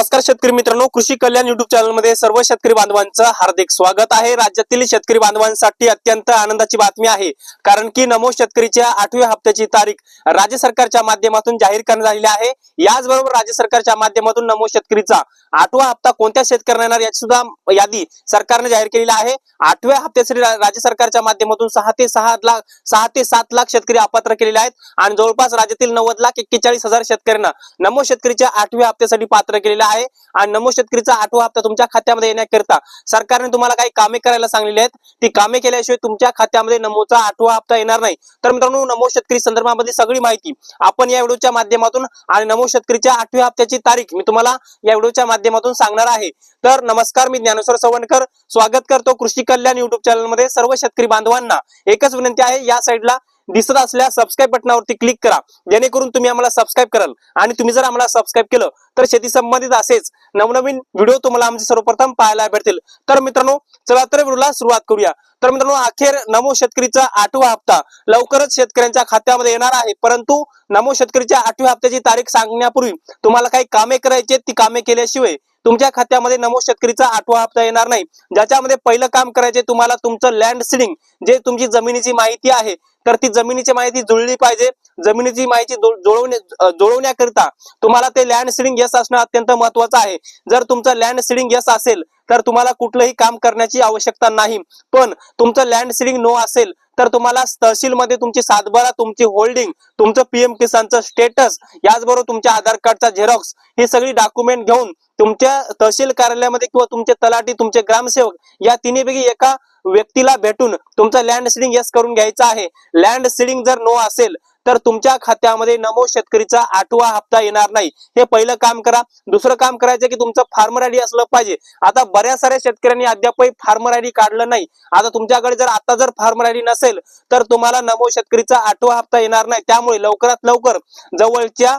नमस्कार शेतकरी मित्रांनो कृषी कल्याण युट्यूब चॅनलमध्ये सर्व शेतकरी बांधवांचं हार्दिक स्वागत आहे. राज्यातील शेतकरी बांधवांसाठी अत्यंत आनंदाची बातमी आहे. कारण की नमो शेतकरीच्या आठव्या हप्त्याची तारीख राज्य सरकारच्या माध्यमातून जाहीर करण्यात आलेली आहे. याचबरोबर राज्य सरकारच्या माध्यमातून नमो शेतकरीचा आठवा हप्ता कोणत्या शेतकऱ्यांना येणार याची सुद्धा यादी सरकारने जाहीर केलेली आहे. आठव्या हप्त्यासाठी राज्य सरकारच्या माध्यमातून सहा ते सहा लाख सहा ते सात लाख शेतकरी अपात्र केलेले आहेत. आणि जवळपास राज्यातील नव्वद लाख एक्केचाळीस हजार शेतकऱ्यांना नमो शेतकरीच्या आठव्या हप्त्यासाठी पात्र केलेला आहे आणि नमो शेतकरीचा आठवा हप्ता तुमच्या खात्यामध्ये येण्याकरिता सरकारने तुम्हाला काही कामे करायला सांगलेली आहेत. ती कामे केल्याशिवाय तुमच्या खात्यामध्ये नमोचा आठवा हप्ता येणार नाही. तर मित्रांनो नमो शेतकरी संदर्भामध्ये सगळी माहिती आपण या व्हिडिओच्या माध्यमातून आणि नमो शेतकरीच्या आठव्या हप्त्याची तारीख मी तुम्हाला या व्हिडिओच्या माध्यमातून सांगणार आहे. तर नमस्कार मी ज्ञानेश्वर सवणकर. स्वागत करतो कृषी कल्याण युट्यूब चॅनलमध्ये सर्व शेतकरी बांधवांना. एकच विनंती आहे या साईडला दिसत असल्या सबस्क्राईब बटनावरती क्लिक करा. जेणेकरून तुम्ही आम्हाला सबस्क्राईब कराल. आणि तुम्ही जर आम्हाला सबस्क्राईब केलं तर शेती संबंधित असेच नवनवीन व्हिडिओ तुम्हाला आमचे सर्वप्रथम पाहायला भेटतील. तर मित्रांनो चला तर व्हिडिओला सुरुवात करूया. तर मित्रांनो अखेर नमो शेतकरीचा आठवा हप्ता. लवकरच शेतकऱ्यांच्या खात्यामध्ये येणार आहे. परंतु नमो शेतकरीच्या आठव्या हप्त्याची तारीख सांगण्यापूर्वी तुम्हाला काही कामे करायची ती कामे केल्याशिवाय तुमच्या खात्यामध्ये नमो शेतकरीचा आठवा हप्ता येणार नाही. ज्याच्यामध्ये पहिलं काम करायचे तुम्हाला तुमचं लँड सिडिंग जे तुमची जमिनीची माहिती आहे तर ती जमिनीची माहिती जुळली पाहिजे. जमिनीची माहिती जुळवणे जुळवण्याकरिता तुम्हाला ते लँड सीडिंग यस असणं अत्यंत महत्वाचं आहे. जर तुमचं लँड सीडिंग यस असेल तर तुम्हाला कुठलंही काम करण्याची आवश्यकता नाही. पण तुमचं लँड सीडिंग नो असेल तर तुम्हाला तहसीलमध्ये तुमची सातबारा तुमची होल्डिंग तुमचं पीएम किसानचं स्टेटस याचबरोबर तुमच्या आधार कार्डचा झेरॉक्स ही सगळी डॉक्युमेंट घेऊन तुमच्या तहसील कार्यालयामध्ये किंवा तुमचे तलाठी तुमचे ग्रामसेवक या तिन्हीपैकी एका व्यक्तीला भेटून तुमचं लँड सीडिंग यस करून घ्यायचं आहे. लँड सीडिंग जर नो असेल तर तुमच्या खात्यामध्ये नमो शेतकरीचा आठवा हप्ता येणार नाही. हे पहिलं काम करा. दुसरं काम करायचं की तुमचं फार्मर आयडी असलं पाहिजे. आता बऱ्याच साऱ्या शेतकऱ्यांनी अद्यापही फार्मर आयडी काढलं नाही. आता तुमच्याकडे जर आता जर फार्मर आयडी नसेल तर तुम्हाला नमो शेतकरीचा आठवा हप्ता येणार नाही. त्यामुळे लवकरात लवकर जवळच्या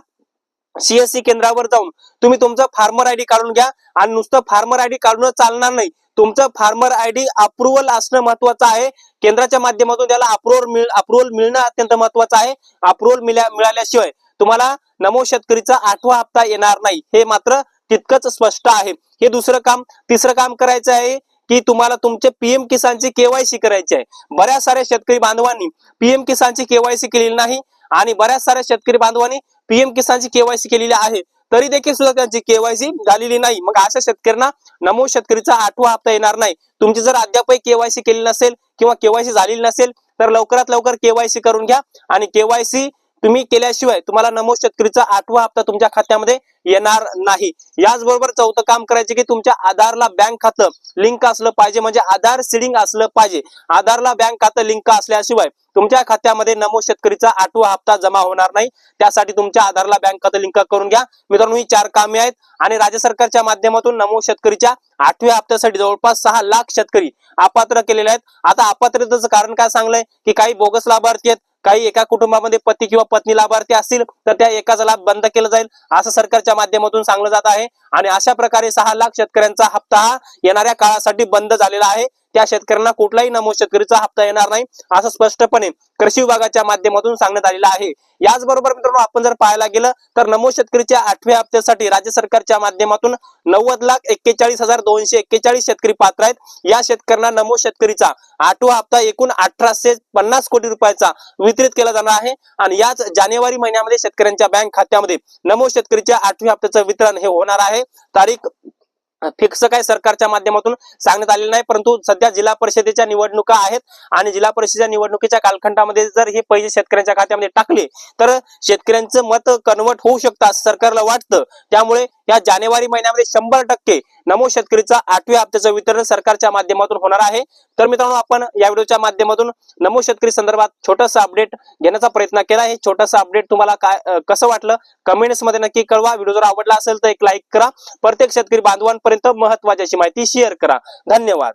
सीएससी केंद्रावर जाऊन तुम्ही तुमचं फार्मर आयडी काढून घ्या. आणि नुसतं फार्मर आयडी काढून चालणार नाही. तुमचं फार्मर आयडी अप्रुव्हल असणं महत्वाचं आहे. केंद्राच्या माध्यमातून त्याला अप्रुव्हल मिळ अप्रुव्हल मिळणं अत्यंत महत्वाचं आहे. अप्रुव्हल मिळाल्याशिवाय तुम्हाला नमो शेतकरीचा आठवा हप्ता येणार नाही. हे मात्र तितकंच स्पष्ट आहे. हे दुसरं काम तिसरं काम करायचं आहे की तुम्हाला तुमचे पीएम किसानची केवायसी करायची आहे. बऱ्याच साऱ्या शेतकरी बांधवांनी पीएम किसानची केवायसी केलेली नाही. आणि बऱ्याच साऱ्या शेतकरी बांधवांनी पीएम किसानची केवायसी केलेली आहे. तरी देखील सुद्धा त्यांची केवायसी झालेली नाही. मग अशा शेतकऱ्यांना नमो शेतकरीचा आठवा हप्ता येणार नाही. तुमची जर अद्यापही केवायसी केलेली नसेल किंवा केवायसी झालेली नसेल तर लवकरात लवकर केवायसी करून घ्या. आणि केवायसी तुम्ही केल्याशिवाय तुम्हाला नमो शेतकरीचा आठवा हप्ता तुमच्या खात्यामध्ये येणार नाही. याचबरोबर चौथं काम करायचे की तुमच्या आधारला बँक खातं लिंक असलं पाहिजे म्हणजे आधार सिडिंग असलं पाहिजे. आधारला बँक खातं लिंक असल्याशिवाय तुमच्या खात्यामध्ये नमो शेतकरीचा आठवा हप्ता जमा होणार नाही. त्यासाठी तुमच्या आधारला बँक खातं लिंक करून घ्या. मित्रांनो ही चार कामे आहेत आणि राज्य सरकारच्या माध्यमातून नमो शेतकरीच्या आठव्या हप्त्यासाठी जवळपास सहा लाख शेतकरी अपात्र केलेले आहेत. आता अपात्रतेचं कारण काय सांगलंय? की काही बोगस लाभार्थी आहेत. काही एका कुटुंबामध्ये पती किंवा पत्नी लाभार्थी असतील तर त्या एकाचा लाभ बंद केला जाईल असं सरकारच्या माध्यमातून सांगलं जात आहे. आणि अशा प्रकारे सहा लाख शेतकऱ्यांचा हप्ता हा येणाऱ्या काळासाठी बंद झालेला आहे. त्या शेतकऱ्यांना कुठलाही नमो शेतकरीचा हप्ता येणार नाही असं स्पष्टपणे कृषी विभागाच्या माध्यमातून सांगण्यात आलेलं आहे. याचबरोबर मित्रांनो आपण जर पाहायला गेलं तर नमो शेतकरीच्या आठव्या हप्त्यासाठी राज्य सरकारच्या माध्यमातून नव्वद लाख एक्केचाळीस हजार दोनशे एक्केचाळीस शेतकरी पात्र आहेत. या शेतकऱ्यांना नमो शेतकरीचा आठवा हप्ता एकूण अठराशे पन्नास कोटी रुपयाचा वितरित केला जाणार आहे. आणि याच जानेवारी महिन्यामध्ये शेतकऱ्यांच्या बँक खात्यामध्ये नमो शेतकरीच्या आठव्या हप्त्याचं वितरण हे होणार आहे. तारीख फिक्स काय सरकारच्या माध्यमातून सांगण्यात आलेलं नाही परंतु सध्या जिल्हा परिषदेच्या निवडणुका आहेत आणि जिल्हा परिषदेच्या निवडणुकीच्या कालखंडामध्ये जर हे पैसे शेतकऱ्यांच्या खात्यामध्ये टाकले तर शेतकऱ्यांचं मत कन्वर्ट होऊ शकतं असं सरकारला वाटतं. त्यामुळे या जानेवारी महिन्यामध्ये शंभर टक्के नमो शेतकरीचा आठव्या हप्त्याचं वितरण सरकारच्या माध्यमातून होणार आहे. तर मित्रांनो आपण या व्हिडिओच्या माध्यमातून नमो शेतकरी संदर्भात छोटस अपडेट घेण्याचा प्रयत्न केला आहे. छोटंसं अपडेट तुम्हाला काय कसं वाटलं? कमेंट्समध्ये नक्की कळवा. व्हिडिओ जर आवडला असेल तर एक लाईक करा. प्रत्येक शेतकरी बांधवांपर्यंत महत्वाची अशी माहिती शेअर करा. धन्यवाद.